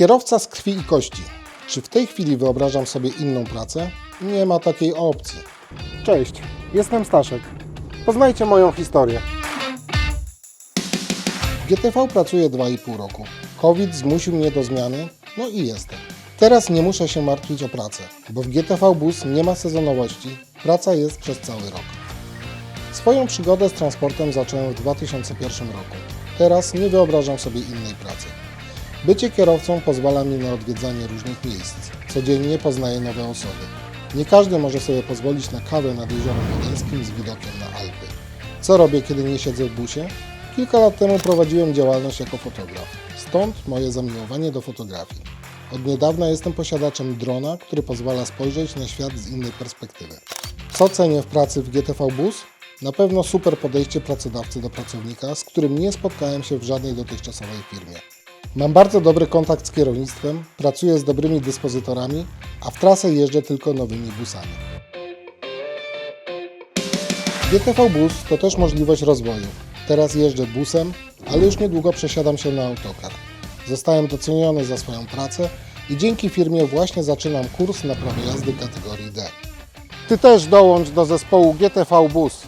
Kierowca z krwi i kości. Czy w tej chwili wyobrażam sobie inną pracę? Nie ma takiej opcji. Cześć, jestem Staszek. Poznajcie moją historię. W GTV pracuję 2,5 roku. COVID zmusił mnie do zmiany, no i jestem. Teraz nie muszę się martwić o pracę, bo w GTV Bus nie ma sezonowości, praca jest przez cały rok. Swoją przygodę z transportem zacząłem w 2001 roku. Teraz nie wyobrażam sobie innej pracy. Bycie kierowcą pozwala mi na odwiedzanie różnych miejsc. Codziennie poznaję nowe osoby. Nie każdy może sobie pozwolić na kawę nad jeziorem Wiedeńskim z widokiem na Alpy. Co robię, kiedy nie siedzę w busie? Kilka lat temu prowadziłem działalność jako fotograf. Stąd moje zamiłowanie do fotografii. Od niedawna jestem posiadaczem drona, który pozwala spojrzeć na świat z innej perspektywy. Co cenię w pracy w GTV Bus? Na pewno super podejście pracodawcy do pracownika, z którym nie spotkałem się w żadnej dotychczasowej firmie. Mam bardzo dobry kontakt z kierownictwem, pracuję z dobrymi dyspozytorami, a w trasę jeżdżę tylko nowymi busami. GTV Bus to też możliwość rozwoju. Teraz jeżdżę busem, ale już niedługo przesiadam się na autokar. Zostałem doceniony za swoją pracę i dzięki firmie właśnie zaczynam kurs na prawo jazdy kategorii D. Ty też dołącz do zespołu GTV Bus.